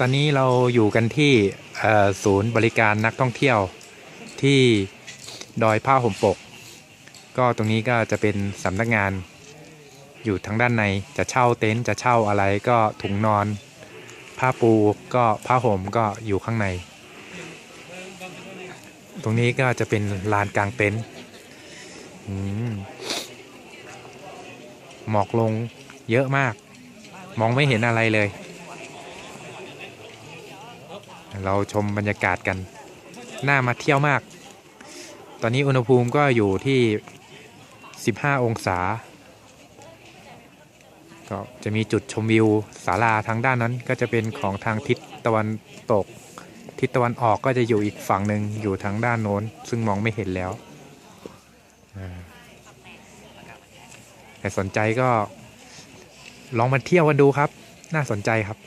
ตอนนี้เราอยู่กันที่ศูนย์บริการนักท่องเที่ยวที่ดอยผ้าห่มปก ก็ตรงนี้ก็จะเป็นสำนักงานอยู่ทางด้านในจะเช่าเต็นท์จะเช่าอะไรก็ถุงนอน ผ้าปูก็ผ้าห่มก็อยู่ข้างใน ตรงนี้ก็จะเป็นลานกลางเต็นท์หมอกลงเยอะมาก มองไม่เห็นอะไรเลย เราชมบรรยากาศกันน่ามาเที่ยวมาก ตอนนี้อุณหภูมิก็อยู่ที่ 15 องศา ก็จะมีจุดชมวิวศาลาทางด้านนั้นก็จะเป็นของทางทิศตะวันตก ทิศตะวันออกก็จะอยู่อีกฝั่งหนึ่งอยู่ทางด้านโน้น ซึ่งมองไม่เห็นแล้วแต่สนใจก็ลองมาเที่ยวกันดูครับ น่าสนใจครับ